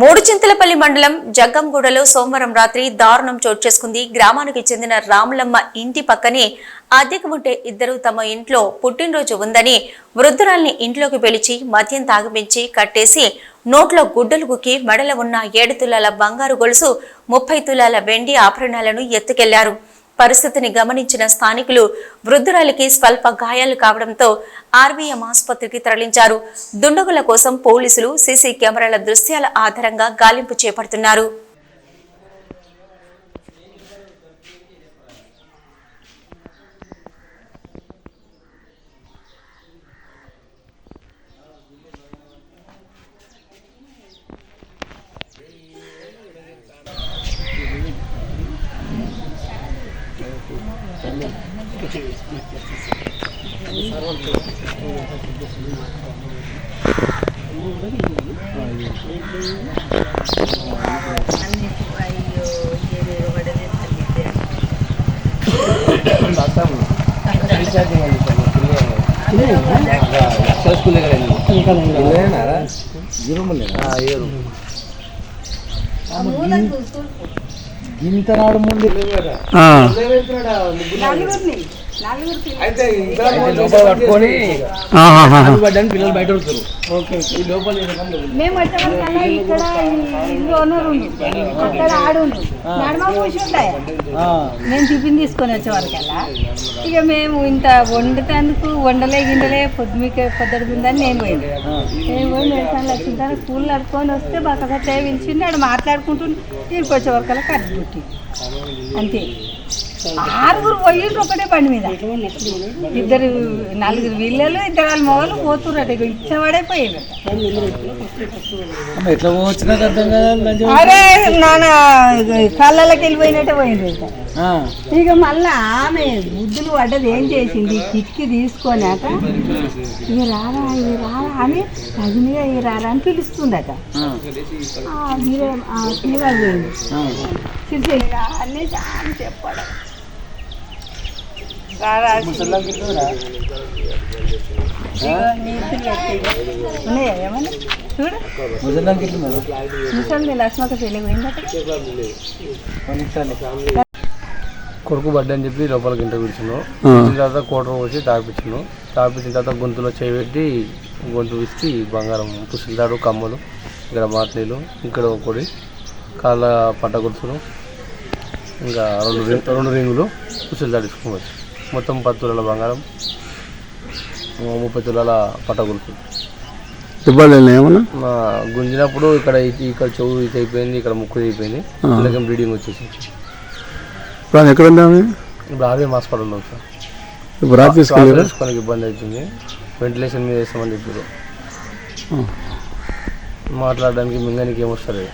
మూడు చింతలపల్లి మండలం జగ్గంగూడలో సోమవారం రాత్రి దారుణం చోటు చేసుకుంది. గ్రామానికి చెందిన రాములమ్మ ఇంటి పక్కనే అద్దెకు ఉంటే ఇద్దరు తమ ఇంట్లో పుట్టినరోజు ఉందని వృద్ధురాల్ని ఇంట్లోకి పిలిచి మద్యం తాగిపించి కట్టేసి నోట్లో గుడ్డలు గుక్కి మెడల ఉన్న ఏడు తులాల బంగారు గొలుసు ముప్పై తులాల వెండి ఆభరణాలను ఎత్తుకెళ్ళారు. పరిస్థితిని గమనించిన స్థానికులు వృద్ధురాలికి స్వల్ప గాయాలు కావడంతో ఆర్వీఎం ఆసుపత్రికి తరలించారు. దుండగుల కోసం పోలీసులు సీసీ కెమెరాల దృశ్యాల ఆధారంగా గాలింపు చేపడుతున్నారు. స్కూల్ దగ్గర ఇరవై ఇరవై గింత నాడు ముందు పట్టుకొని పిల్లలు బయట మేము వచ్చేవరకల్లా ఇక్కడ ఇల్లు ఓనర్ ఉండు అక్కడ ఆడుండు నడమ మేము టిఫిన్ తీసుకొని వచ్చేవరకల్లా ఇక మేము ఇంత వండుతందుకు వండలే గిండలే పొద్దుమిక పొద్దుడుకుందని నేను పోయింది నేను పోయి మెడిసిన్ వచ్చింటాను స్కూల్ నడుపుకొని వస్తే బాగా కట్టే పిలిచింది ఆడు మాట్లాడుకుంటుండే దీనికి వచ్చేవరకల్లా పుట్టి అంతే ఆరుగురు పోయిండ్రు ఒకటే బండి మీద. ఇద్దరు నలుగురు వీళ్ళలు ఇద్దరు వాళ్ళ మొగలు ఇక ఇచ్చేవాడే పోయిందట ఎట్లా పోవచ్చు అరే నాన్న కళ్ళకి వెళ్ళిపోయినట్టే పోయింది ఇక. మళ్ళా ఆమె బుద్ధులు పడ్డది ఏం చేసింది? కిటికీ తీసుకొనాక ఇక రారా ఇక రారా అని తగినగా ఇక రారా అని పిలుస్తుందట. మీరే ఆ పిల్లగాడు పోయింది. చెప్పాడు. ఉన్నాయా ఏమన్నా చూడు ముసల్లాకి ఇట్లున్నారు ముసలి లక్ష్మక్క పెళ్ళి పోయిందట కొడుకు బర్త్డే అని చెప్పి లోపలికి ఇంట కూర్చున్నాం తర్వాత కోటర్ పోసి తాగిపించాను తాగిపించిన తర్వాత గొంతులో చేయి పెట్టి గొంతు విసికి బంగారం పుసిల్దాడు కమ్మలు ఇక్కడ మాట్నీళ్ళు ఇక్కడ ఒకటి కాళ్ళ పట్ట గుర్తులు ఇంకా రెండు రెండు రింగులు పుసిల్దాడు తీసుకోవచ్చు మొత్తం పది తులాల బంగారం ముప్పై తులాల పట్ట గుర్తులు ఇవ్వాలి ఏమన్నా గుంజినప్పుడు ఇక్కడ ఇక్కడ చెవు ఇది అయిపోయింది ఇక్కడ ముక్కు అయిపోయింది. అలాగే బ్లీడింగ్ వచ్చేసి ఇప్పుడు ఎక్కడ ఉందా ఆమె? ఇప్పుడు ఆర్వీఎం హాస్పిటల్లో సార్. ఇప్పుడు తీసుకోవడానికి ఇబ్బంది అవుతుంది. వెంటిలేషన్ మీద వేస్తామని చెప్పారు. మాట్లాడడానికి మింగనికి ఏమొస్తారు